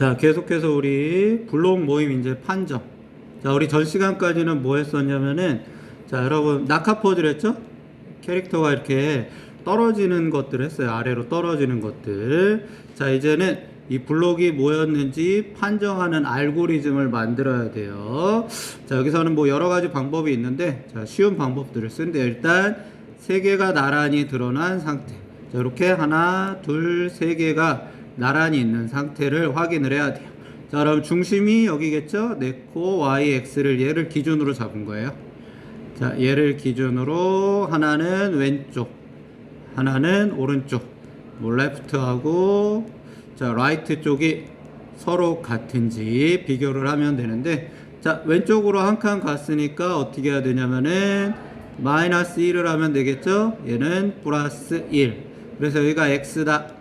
자, 계속해서 우리 블록 모임 이제 판정. 자, 우리 전 시간까지는 뭐 했었냐면은, 자, 여러분, 낙하포즈를 했죠? 캐릭터가 이렇게 떨어지는 것들 했어요. 아래로 떨어지는 것들. 자, 이제는 이 블록이 뭐였는지 판정하는 알고리즘을 만들어야 돼요. 자, 여기서는 뭐 여러 가지 방법이 있는데, 자, 쉬운 방법들을 쓴데, 일단 세 개가 나란히 드러난 상태. 자, 이렇게 하나, 둘, 세 개가 나란히 있는 상태를 확인을 해야 돼요. 자, 그럼 중심이 여기겠죠? 네코, y, x를 얘를 기준으로 잡은 거예요. 자, 얘를 기준으로 하나는 왼쪽, 하나는 오른쪽, 뭐 레프트하고 자, 라이트 쪽이 서로 같은지 비교를 하면 되는데 자, 왼쪽으로 한 칸 갔으니까 어떻게 해야 되냐면은 마이너스 1을 하면 되겠죠? 얘는 플러스 1. 그래서 여기가 x다.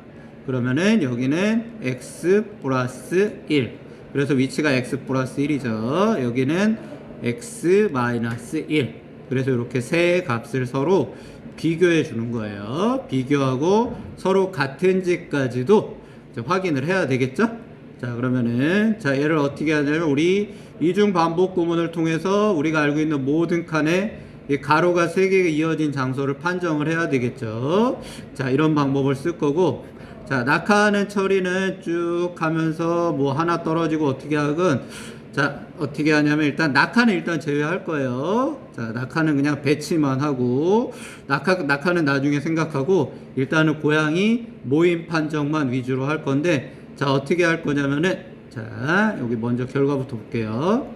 그러면은 여기는 x 플러스 1. 그래서 위치가 x 플러스 1이죠. 여기는 x 마이너스 1. 그래서 이렇게 세 값을 서로 비교해 주는 거예요. 비교하고 서로 같은지까지도 확인을 해야 되겠죠? 자, 그러면은 자, 얘를 어떻게 하냐면 우리 이중 반복 구문을 통해서 우리가 알고 있는 모든 칸에 이 가로가 세 개가 이어진 장소를 판정을 해야 되겠죠. 자, 이런 방법을 쓸 거고 자, 낙하하는 처리는 쭉 하면서 뭐 하나 떨어지고 어떻게 하건 자, 어떻게 하냐면 일단 낙하는 일단 제외할 거예요. 자, 낙하는 그냥 배치만 하고 낙하 낙하는 나중에 생각하고 일단은 고양이 모임 판정만 위주로 할 건데 자, 어떻게 할 거냐면은 자, 여기 먼저 결과부터 볼게요.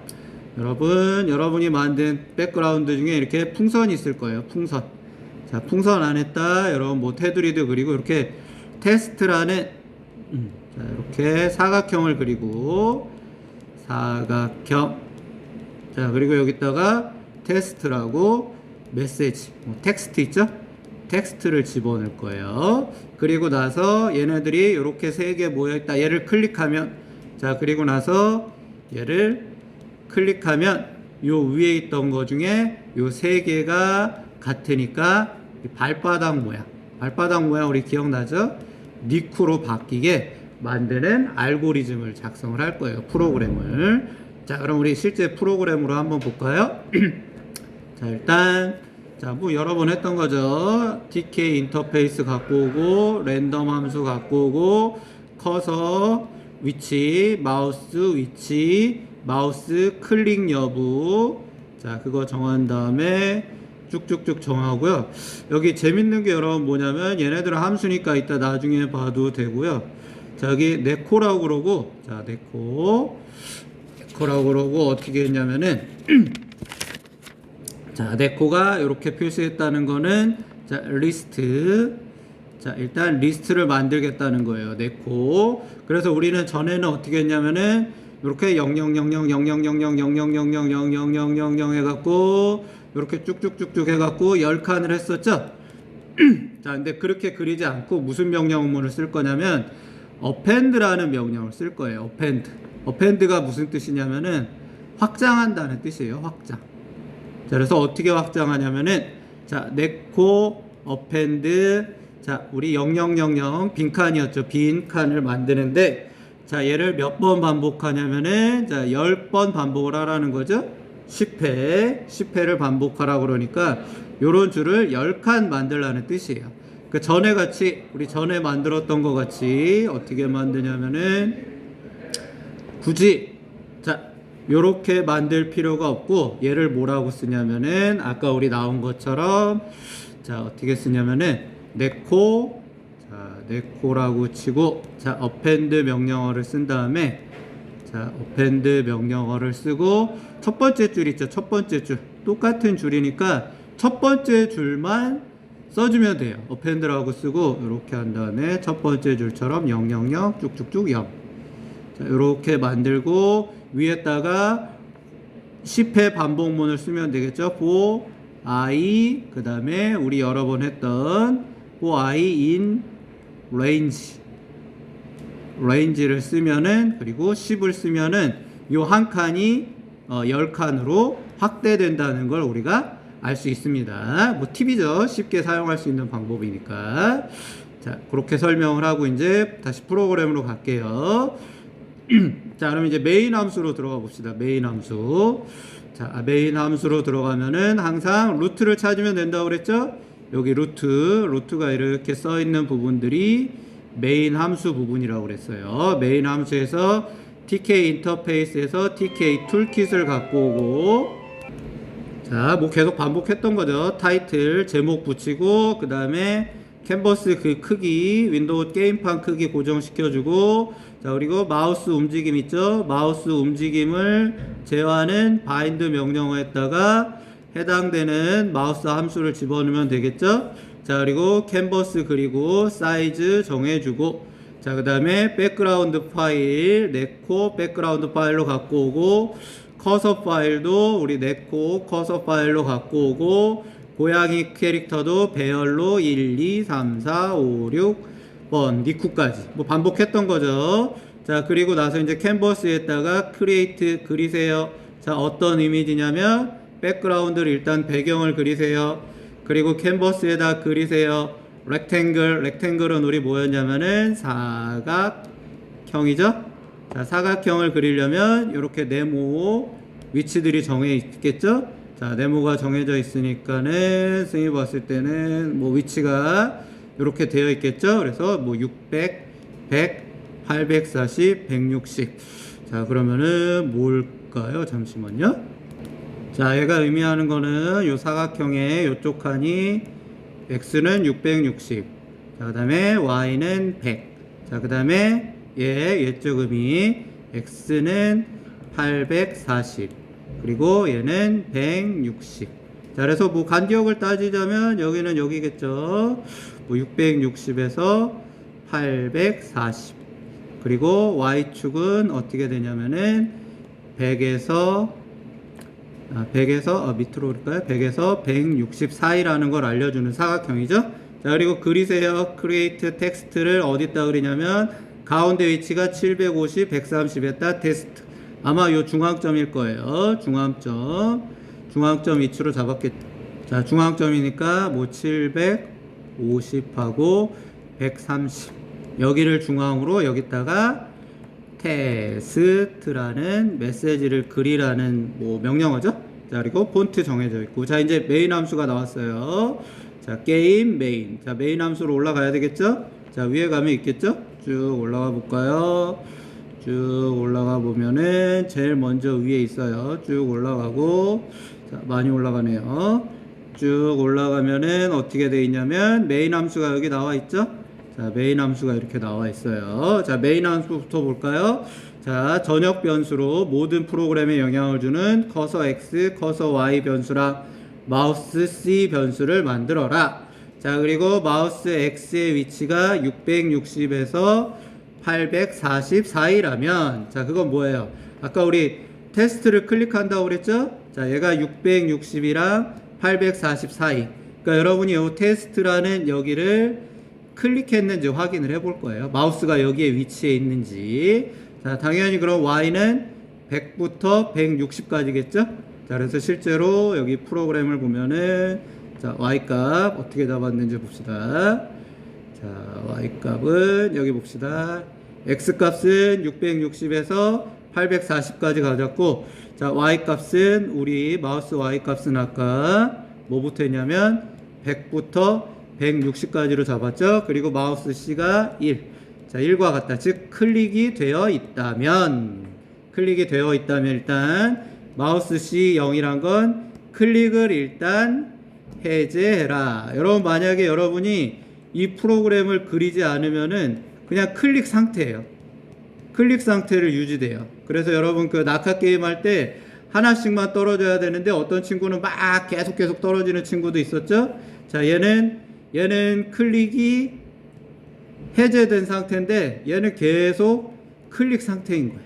여러분, 여러분이 만든 백그라운드 중에 이렇게 풍선이 있을 거예요. 풍선. 자, 풍선 안에다 여러분 뭐 테두리도 그리고 이렇게 테스트라는 음, 자, 이렇게 사각형을 그리고 사각형. 자 그리고 여기다가 테스트라고 메시지 뭐 텍스트 있죠? 텍스트를 집어넣을 거예요. 그리고 나서 얘네들이 이렇게 세 개 모여 있다. 얘를 클릭하면 자 그리고 나서 얘를 클릭하면 요 위에 있던 거 중에 요 세 개가 같으니까 이 발바닥 모양. 발바닥 모양 우리 기억나죠 니쿠로 바뀌게 만드는 알고리즘을 작성을 할 거예요. 프로그램을. 자, 그럼 우리 실제 프로그램으로 한번 볼까요? 자, 일단 자, 뭐 여러 번 했던 거죠. TK 인터페이스 갖고 오고 랜덤 함수 갖고 오고 커서 위치, 마우스 위치, 마우스 클릭 여부. 자, 그거 정한 다음에 쭉쭉쭉 정하고요. 여기 재밌는 게 여러분 뭐냐면 얘네들은 함수니까 이따 나중에 봐도 되고요. 자, 여기 네코라고 그러고, 자, 네코. 네코라고 그러고, 어떻게 했냐면은, 자, 네코가 이렇게 표시했다는 거는, 자, 리스트. 자, 일단 리스트를 만들겠다는 거예요. 네코. 그래서 우리는 전에는 어떻게 했냐면은, 이렇게 0000000000000000000 해갖고, 이렇게 쭉쭉쭉쭉 해갖고, 10칸을 했었죠? 자, 근데 그렇게 그리지 않고 무슨 명령문을 쓸 거냐면, append라는 명령을 쓸 거예요. append. append가 무슨 뜻이냐면은 확장한다는 뜻이에요. 확장. 자, 그래서 어떻게 확장하냐면은 자, 네코 append 자, 우리 0000 빈칸이었죠. 빈칸을 만드는데 자, 얘를 몇 번 반복하냐면은 자, 10번 반복을 하라는 거죠. 10회, 10회를 반복하라 그러니까 요런 줄을 10칸 만들라는 뜻이에요. 그 전에 같이 우리 전에 만들었던 것 같이 어떻게 만드냐면은 굳이 자 요렇게 만들 필요가 없고 얘를 뭐라고 쓰냐면은 아까 우리 나온 것처럼 자 어떻게 쓰냐면은 네코 자 네코라고 치고 자 append 명령어를 쓴 다음에 자 append 명령어를 쓰고 첫 번째 줄 있죠 첫 번째 줄 똑같은 줄이니까 첫 번째 줄만 써주면 돼요. 어펜드라고 쓰고 이렇게 한 다음에 첫 번째 줄처럼 000 쭉쭉쭉 0. 자, 이렇게 만들고 위에다가 10회 반복문을 쓰면 되겠죠. for i 그 다음에 우리 여러 번 했던 for i in range range를 쓰면은 그리고 10을 쓰면은 요 한 칸이 어, 10칸으로 확대된다는 걸 우리가 알 수 있습니다. 뭐 팁이죠. 쉽게 사용할 수 있는 방법이니까. 자, 그렇게 설명을 하고 이제 다시 프로그램으로 갈게요. 자, 그럼 이제 메인 함수로 들어가 봅시다. 메인 함수. 자, 메인 함수로 들어가면은 항상 루트를 찾으면 된다고 그랬죠? 여기 루트, 루트가 이렇게 써 있는 부분들이 메인 함수 부분이라고 그랬어요. 메인 함수에서 TK 인터페이스에서 TK 툴킷을 갖고 오고 자, 뭐 계속 반복했던 거죠. 타이틀, 제목 붙이고, 그 다음에 캔버스 그 크기, 윈도우 게임판 크기 고정시켜주고, 자, 그리고 마우스 움직임 있죠? 마우스 움직임을 제어하는 바인드 명령어에다가 해당되는 마우스 함수를 집어넣으면 되겠죠? 자, 그리고 캔버스 그리고 사이즈 정해주고, 자, 그 다음에 백그라운드 파일, 네코 백그라운드 파일로 갖고 오고, 커서 파일도 우리 네코 커서 파일로 갖고 오고 고양이 캐릭터도 배열로 1, 2, 3, 4, 5, 6번 니쿠까지 뭐 반복했던 거죠. 자 그리고 나서 이제 캔버스에다가 크리에이트 그리세요. 자 어떤 이미지냐면 백그라운드를 일단 배경을 그리세요. 그리고 캔버스에다 그리세요. 렉탱글 렉탱글은 우리 뭐였냐면은 사각형이죠. 자, 사각형을 그리려면 이렇게 네모 위치들이 정해 있겠죠? 자, 네모가 정해져 있으니까는 승이 봤을 때는 뭐 위치가 이렇게 되어 있겠죠? 그래서 뭐 600, 100, 840, 160. 자, 그러면은 뭘까요? 잠시만요. 자, 얘가 의미하는 거는 요 사각형의 요쪽 칸이 x는 660. 자, 그다음에 y는 100. 자, 그다음에 얘 얘쪽 음이 x는 840 그리고 얘는 160. 자, 그래서 뭐 간격을 따지자면 여기는 여기겠죠. 뭐 660에서 840. 그리고 y축은 어떻게 되냐면은 100에서 아, 100에서 아, 밑으로 올까요? 100에서 160 사이라는 걸 알려주는 사각형이죠. 자 그리고 그리세요. 크리에이트 텍스트를 어디다 그리냐면 가운데 위치가 750, 130에다 테스트. 아마 요 중앙점일 거예요. 중앙점. 중앙점 위치로 잡았겠죠. 자, 중앙점이니까 뭐 750하고 130. 여기를 중앙으로 여기다가 테스트라는 메시지를 그리라는 뭐 명령어죠. 자, 그리고 폰트 정해져 있고. 자, 이제 메인 함수가 나왔어요. 자, 게임 메인. 자, 메인 함수로 올라가야 되겠죠? 자, 위에 가면 있겠죠? 쭉 올라가 볼까요? 쭉 올라가 보면은 제일 먼저 위에 있어요. 쭉 올라가고 자, 많이 올라가네요. 쭉 올라가면은 어떻게 돼 있냐면 메인 함수가 여기 나와 있죠? 자, 메인 함수가 이렇게 나와 있어요. 자, 메인 함수부터 볼까요? 자, 전역 변수로 모든 프로그램에 영향을 주는 커서 x, 커서 y 변수랑 마우스 c 변수를 만들어라. 자, 그리고 마우스 X의 위치가 660에서 844이라면, 자, 그건 뭐예요? 아까 우리 테스트를 클릭한다고 그랬죠? 자, 얘가 660이랑 840 사이. 그러니까 여러분이 이 테스트라는 여기를 클릭했는지 확인을 해볼 거예요. 마우스가 여기에 위치해 있는지. 자, 당연히 그럼 Y는 100부터 160까지겠죠? 자, 그래서 실제로 여기 프로그램을 보면은 자, y값 어떻게 잡았는지 봅시다. 자, y값은 여기 봅시다. x값은 660에서 840까지 가졌고, 자, y값은 우리 마우스 y값은 아까 뭐부터 했냐면 100부터 160까지로 잡았죠. 그리고 마우스 C가 1. 자, 1과 같다. 즉, 클릭이 되어 있다면, 클릭이 되어 있다면 일단 마우스 C 0이란 건 클릭을 일단 해제해라. 여러분 만약에 여러분이 이 프로그램을 그리지 않으면은 그냥 클릭 상태예요. 클릭 상태를 유지돼요. 그래서 여러분 그 낙하 게임 할 때 하나씩만 떨어져야 되는데 어떤 친구는 막 계속 계속 떨어지는 친구도 있었죠. 자, 얘는 얘는 클릭이 해제된 상태인데 얘는 계속 클릭 상태인 거예요.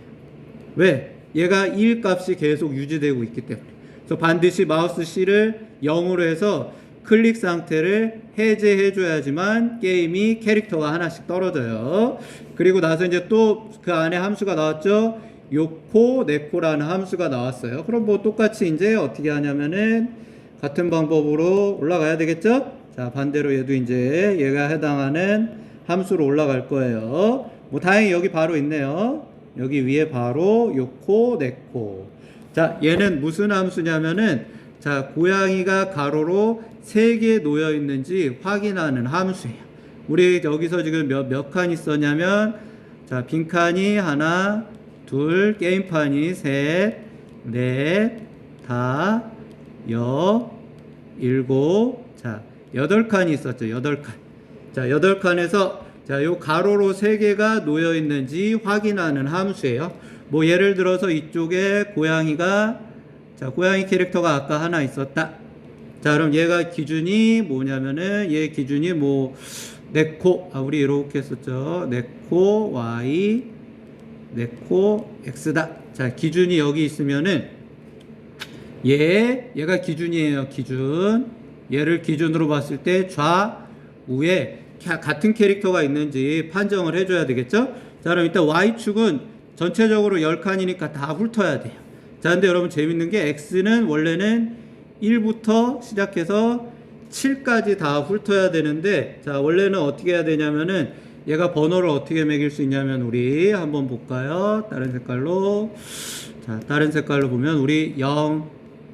왜? 얘가 1 값이 계속 유지되고 있기 때문에. 그래서 반드시 마우스 C를 0으로 해서 클릭 상태를 해제해 줘야지만 게임이 캐릭터가 하나씩 떨어져요. 그리고 나서 이제 또 그 안에 함수가 나왔죠. 요코 네코라는 함수가 나왔어요. 그럼 뭐 똑같이 이제 어떻게 하냐면은 같은 방법으로 올라가야 되겠죠? 자, 반대로 얘도 이제 얘가 해당하는 함수로 올라갈 거예요. 뭐 다행히 여기 바로 있네요. 여기 위에 바로 요코 네코. 자, 얘는 무슨 함수냐면은 자, 고양이가 가로로 세개 놓여 있는지 확인하는 함수예요. 우리 여기서 지금 몇, 몇 칸 있었냐면 자, 빈칸이 하나, 둘, 게임판이 셋, 넷, 다, 여, 일곱, 자, 여덟 칸이 있었죠. 여덟 칸. 자, 여덟 칸에서 자, 요 가로로 세 개가 놓여 있는지 확인하는 함수예요. 뭐 예를 들어서 이쪽에 고양이가 자, 고양이 캐릭터가 아까 하나 있었다. 자, 그럼 얘가 기준이 뭐냐면은 얘 기준이 뭐 네코 아 우리 이렇게 했었죠. 네코 y 네코 x다. 자, 기준이 여기 있으면은 얘 얘가 기준이에요. 기준. 얘를 기준으로 봤을 때 좌우에 캬- 같은 캐릭터가 있는지 판정을 해줘야 되겠죠? 자, 그럼 일단 Y축은 전체적으로 10칸이니까 다 훑어야 돼요. 자, 근데 여러분 재밌는 게 X는 원래는 1부터 시작해서 7까지 다 훑어야 되는데, 자, 원래는 어떻게 해야 되냐면은 얘가 번호를 어떻게 매길 수 있냐면 우리 한번 볼까요? 다른 색깔로. 자, 다른 색깔로 보면 우리 0,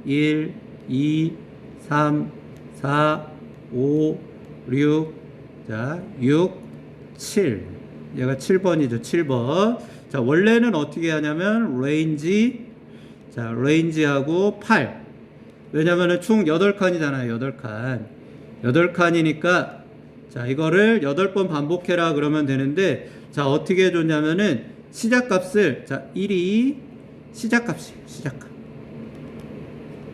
1, 2, 3, 4, 5, 6, 자, 6, 7. 얘가 7번이죠. 7번. 자, 원래는 어떻게 하냐면 레인지 자, 레인지하고 8. 왜냐면은 총 8칸이잖아요. 8칸. 8칸이니까 자, 이거를 8번 반복해라 그러면 되는데 자, 어떻게 해줬냐면은 시작값을 자, 1이 시작값이에요. 시작값.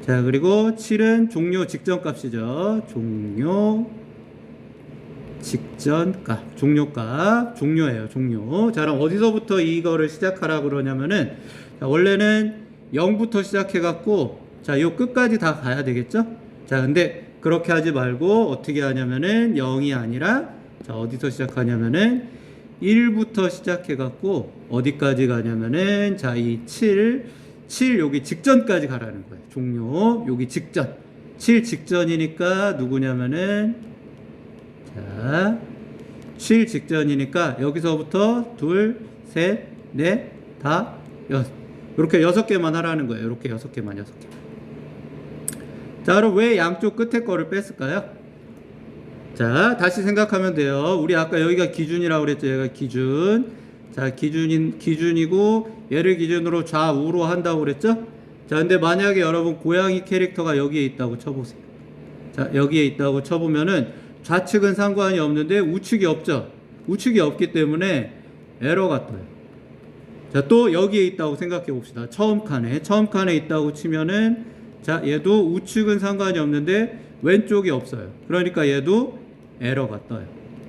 자, 그리고 7은 종료 직전 값이죠. 종료 직전 값, 종료 값, 종료예요, 종료. 자, 그럼 어디서부터 이거를 시작하라 그러냐면은, 자, 원래는 0부터 시작해 갖고, 자, 요 끝까지 다 가야 되겠죠? 자, 근데 그렇게 하지 말고, 어떻게 하냐면은, 0이 아니라, 자, 어디서 시작하냐면은, 1부터 시작해 갖고, 어디까지 가냐면은, 자, 이 7, 7 여기 직전까지 가라는 거예요. 종료, 여기 직전. 7 직전이니까 누구냐면은, 자, 7 직전이니까 여기서부터 둘, 셋, 넷, 다, 여섯. 이렇게 여섯 개만 하라는 거예요. 이렇게 여섯 개만, 여섯 개. 자, 그럼 왜 양쪽 끝에 거를 뺐을까요? 자, 다시 생각하면 돼요. 우리 아까 여기가 기준이라고 그랬죠. 얘가 기준. 자, 기준인, 기준이고, 얘를 기준으로 좌우로 한다고 그랬죠? 자, 근데 만약에 여러분 고양이 캐릭터가 여기에 있다고 쳐보세요. 자, 여기에 있다고 쳐보면은 좌측은 상관이 없는데 우측이 없죠. 우측이 없기 때문에 에러가 떠요. 자, 또 여기에 있다고 생각해 봅시다. 처음 칸에. 처음 칸에 있다고 치면은 자, 얘도 우측은 상관이 없는데 왼쪽이 없어요. 그러니까 얘도 에러가 떠요.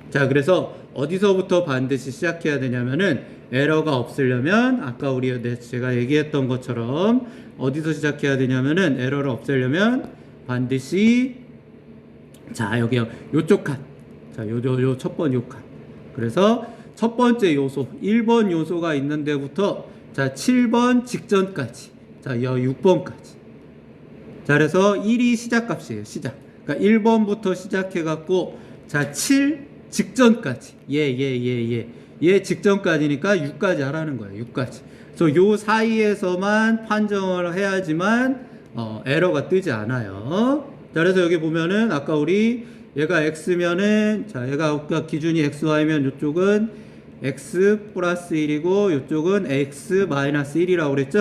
자, 그래서 어디서부터 반드시 시작해야 되냐면은 에러가 없으려면 아까 우리 네, 제가 얘기했던 것처럼 어디서 시작해야 되냐면은 에러를 없애려면 반드시 자, 여기요. 요쪽 칸. 자, 요, 요, 요첫번 요 칸. 그래서 첫 번째 요소, 1번 요소가 있는 데부터 자, 7번 직전까지. 자, 여 6번까지. 자, 그래서 1이 시작값이에요. 시작. 그러니까 1번부터 시작해 갖고 자, 7 직전까지. 예, 예, 예, 예. 얘 직전까지니까 6까지 하라는 거예요. 6까지. 그래서 요 사이에서만 판정을 해야지만 어, 에러가 뜨지 않아요. 자, 그래서 여기 보면은 아까 우리 얘가 x면은 자, 얘가 아까 기준이 xy면 이쪽은 x 플러스 1이고 이쪽은 x 마이너스 1이라고 그랬죠?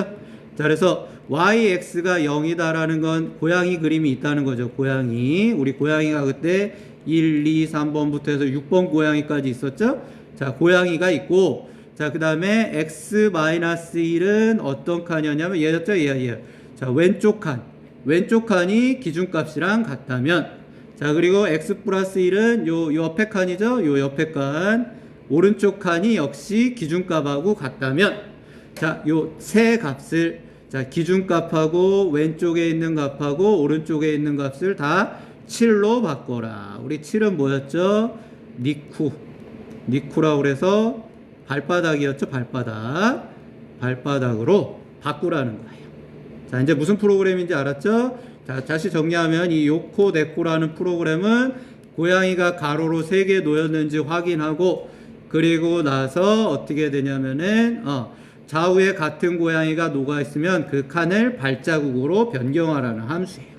자, 그래서 yx가 0이다라는 건 고양이 그림이 있다는 거죠. 고양이. 우리 고양이가 그때 1, 2, 3번부터 해서 6번 고양이까지 있었죠? 자, 고양이가 있고 자, 그 다음에 x 마이너스 1은 어떤 칸이었냐면 얘였죠? 얘, 얘. 자, 왼쪽 칸. 왼쪽 칸이 기준값이랑 같다면 자 그리고 x 플러스 1은 요, 요 옆에 칸이죠 요 옆에 칸 오른쪽 칸이 역시 기준값하고 같다면 자 요 세 값을 자 기준값하고 왼쪽에 있는 값하고 오른쪽에 있는 값을 다 7로 바꿔라. 우리 7은 뭐였죠? 니쿠. 니쿠라고 그래서 발바닥이었죠? 발바닥. 발바닥으로 바꾸라는 거예요. 자, 이제 무슨 프로그램인지 알았죠? 자, 다시 정리하면 이 요코 네코라는 프로그램은 고양이가 가로로 세개 놓였는지 확인하고 그리고 나서 어떻게 되냐면은 어, 좌우에 같은 고양이가 녹아 있으면 그 칸을 발자국으로 변경하라는 함수예요.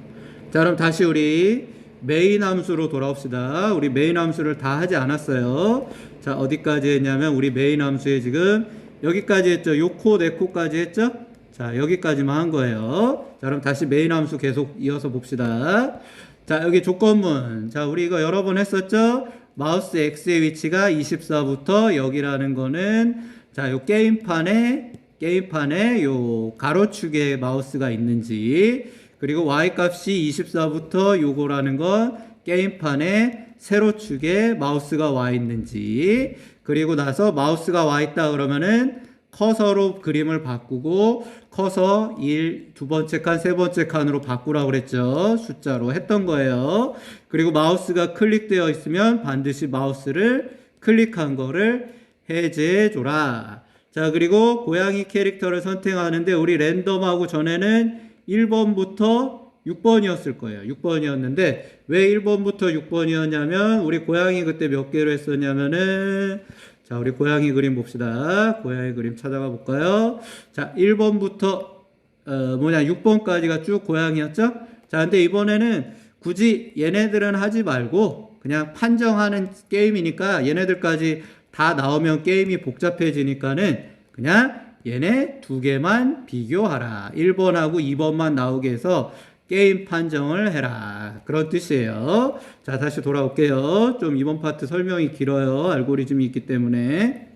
자, 그럼 다시 우리 메인 함수로 돌아옵시다. 우리 메인 함수를 다 하지 않았어요. 자, 어디까지 했냐면 우리 메인 함수에 지금 여기까지 했죠. 요 코, 네 코까지 했죠? 자, 여기까지만 한 거예요. 자, 그럼 다시 메인 함수 계속 이어서 봅시다. 자, 여기 조건문. 자, 우리 이거 여러 번 했었죠? 마우스 X의 위치가 24부터 여기라는 거는 자, 요 게임판에 게임판에 요 가로축에 마우스가 있는지 그리고 Y 값이 24부터 요거라는 건 게임판에 세로축에 마우스가 와 있는지 그리고 나서 마우스가 와 있다 그러면은 커서로 그림을 바꾸고 커서 1, 두 번째 칸, 세 번째 칸으로 바꾸라고 그랬죠. 숫자로 했던 거예요. 그리고 마우스가 클릭되어 있으면 반드시 마우스를 클릭한 거를 해제해 줘라. 자, 그리고 고양이 캐릭터를 선택하는데 우리 랜덤하고 전에는 1번부터 6번이었을 거예요. 6번이었는데 왜 1번부터 6번이었냐면 우리 고양이 그때 몇 개로 했었냐면은 자, 우리 고양이 그림 봅시다. 고양이 그림 찾아가 볼까요? 자, 1번부터 어, 뭐냐 6번까지가 쭉 고양이였죠? 자, 근데 이번에는 굳이 얘네들은 하지 말고 그냥 판정하는 게임이니까 얘네들까지 다 나오면 게임이 복잡해지니까는 그냥 얘네 두 개만 비교하라. 1번하고 2번만 나오게 해서 게임 판정을 해라. 그런 뜻이에요. 자, 다시 돌아올게요. 좀 이번 파트 설명이 길어요. 알고리즘이 있기 때문에.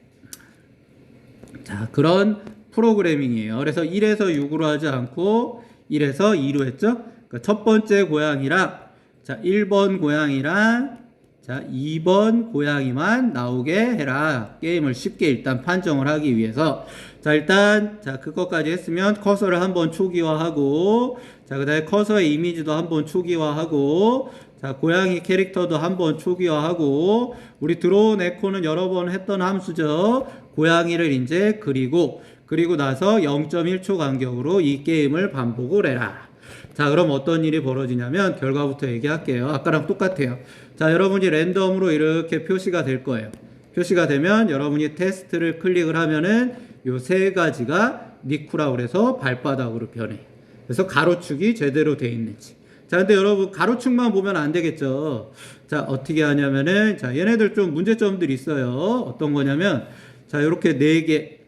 자, 그런 프로그래밍이에요. 그래서 1에서 6으로 하지 않고 1에서 2로 했죠? 그러니까 첫 번째 고양이랑 자, 1번 고양이랑 자, 2번 고양이만 나오게 해라. 게임을 쉽게 일단 판정을 하기 위해서. 자, 일단, 자, 그것까지 했으면 커서를 한번 초기화하고, 자, 그 다음에 커서의 이미지도 한번 초기화하고, 자, 고양이 캐릭터도 한번 초기화하고, 우리 드로운 에코는 여러 번 했던 함수죠. 고양이를 이제 그리고, 그리고 나서 0.1초 간격으로 이 게임을 반복을 해라. 자, 그럼 어떤 일이 벌어지냐면 결과부터 얘기할게요. 아까랑 똑같아요. 자, 여러분이 랜덤으로 이렇게 표시가 될 거예요. 표시가 되면 여러분이 테스트를 클릭을 하면은 요 세 가지가 니쿠라고 그래서 발바닥으로 변해. 그래서 가로축이 제대로 돼 있는지. 자, 근데 여러분 가로축만 보면 안 되겠죠. 자, 어떻게 하냐면은 자, 얘네들 좀 문제점들이 있어요. 어떤 거냐면 자, 요렇게 네 개.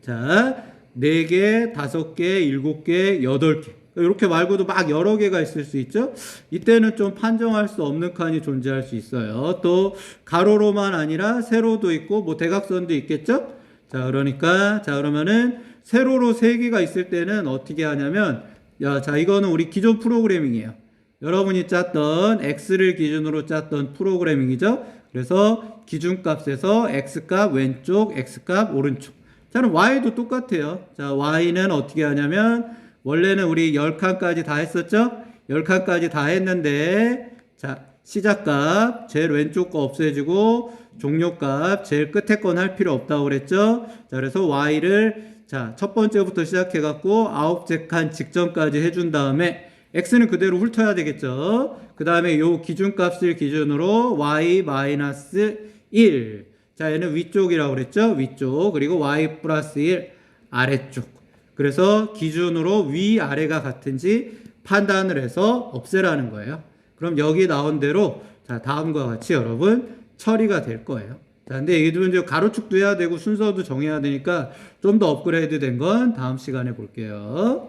자, 네 개, 다섯 개, 일곱 개, 여덟 개. 이렇게 말고도 막 여러 개가 있을 수 있죠. 이때는 좀 판정할 수 없는 칸이 존재할 수 있어요. 또 가로로만 아니라 세로도 있고 뭐 대각선도 있겠죠. 자, 그러니까 자 그러면은 세로로 세 개가 있을 때는 어떻게 하냐면 야, 자 이거는 우리 기존 프로그래밍이에요. 여러분이 짰던 x를 기준으로 짰던 프로그래밍이죠. 그래서 기준값에서 x값 왼쪽, x값 오른쪽. 자, 그럼 y도 똑같아요. 자, y는 어떻게 하냐면 원래는 우리 10칸까지 다 했었죠? 10칸까지 다 했는데, 자, 시작값, 제일 왼쪽 거 없애지고, 종료값, 제일 끝에 건 할 필요 없다고 그랬죠? 자, 그래서 y를, 자, 첫 번째부터 시작해 갖고, 아홉째 칸 직전까지 해준 다음에, x는 그대로 훑어야 되겠죠? 그 다음에 요 기준값을 기준으로 y 마이너스 1. 자, 얘는 위쪽이라고 그랬죠? 위쪽. 그리고 y 플러스 1 아래쪽. 그래서 기준으로 위 아래가 같은지 판단을 해서 없애라는 거예요. 그럼 여기 나온 대로 자 다음과 같이 여러분 처리가 될 거예요. 자 근데 좀 이제 가로축도 해야 되고 순서도 정해야 되니까 좀 더 업그레이드 된 건 다음 시간에 볼게요.